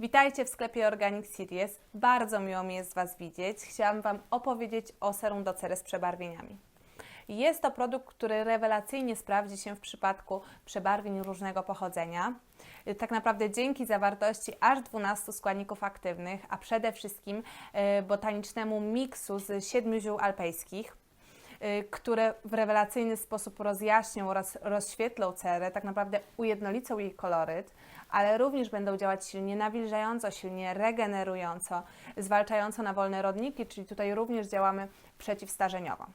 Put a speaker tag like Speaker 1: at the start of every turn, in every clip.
Speaker 1: Witajcie w sklepie Organic Series. Bardzo miło mi jest Was widzieć. Chciałam Wam opowiedzieć o serum do cery z przebarwieniami. Jest to produkt, który rewelacyjnie sprawdzi się w przypadku przebarwień różnego pochodzenia. Tak naprawdę dzięki zawartości aż 12 składników aktywnych, a przede wszystkim e, botanicznemu miksu z siedmiu ziół alpejskich, które w rewelacyjny sposób rozjaśnią oraz rozświetlą cerę, tak naprawdę ujednolicą jej koloryt, ale również będą działać silnie nawilżająco, silnie regenerująco, zwalczająco nawolne rodniki, czyli tutaj również działamy przeciwstarzeniowo.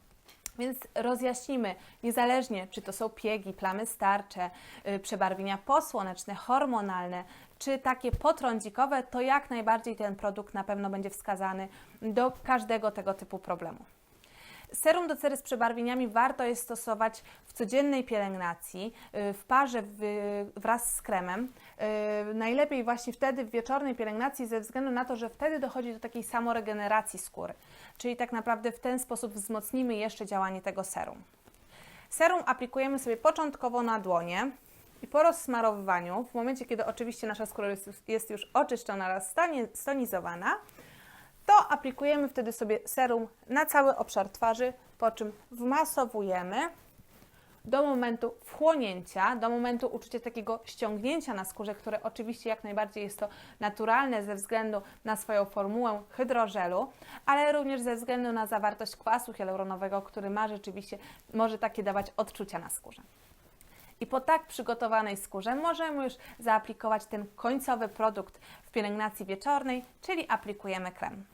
Speaker 1: Więc rozjaśnimy, niezależnie czy to są piegi, plamy starcze, y, przebarwienia posłoneczne, hormonalne, czy takie potrądzikowe, to jak najbardziej ten produkt na pewno będzie wskazany do każdego tego typu problemu. Serum do cery z przebarwieniami warto jest stosować w codziennej pielęgnacji, y, w parze wraz z kremem. Y, Najlepiej właśnie wtedy w wieczornej pielęgnacji ze względu na to, że wtedy dochodzi do takiej samoregeneracji skóry. Czyli tak naprawdę w ten sposób wzmocnimy jeszcze działanie tego serum. Serum aplikujemy sobie początkowo na dłonie i po rozsmarowywaniu, w momencie kiedy oczywiście nasza skóra jest, już oczyszczona oraz stonizowana, to aplikujemy wtedy sobie serum na cały obszar twarzy, po czym wmasowujemy do momentu wchłonięcia, do momentu uczucia takiego ściągnięcia na skórze, które oczywiście jak najbardziej jest to naturalne ze względu na swoją formułę hydrożelu, ale również ze względu na zawartość kwasu hialuronowego, który ma rzeczywiście, może takie dawać odczucia na skórze. I po tak przygotowanej skórze możemy już zaaplikować ten końcowy produkt w pielęgnacji wieczornej, czyli aplikujemy krem.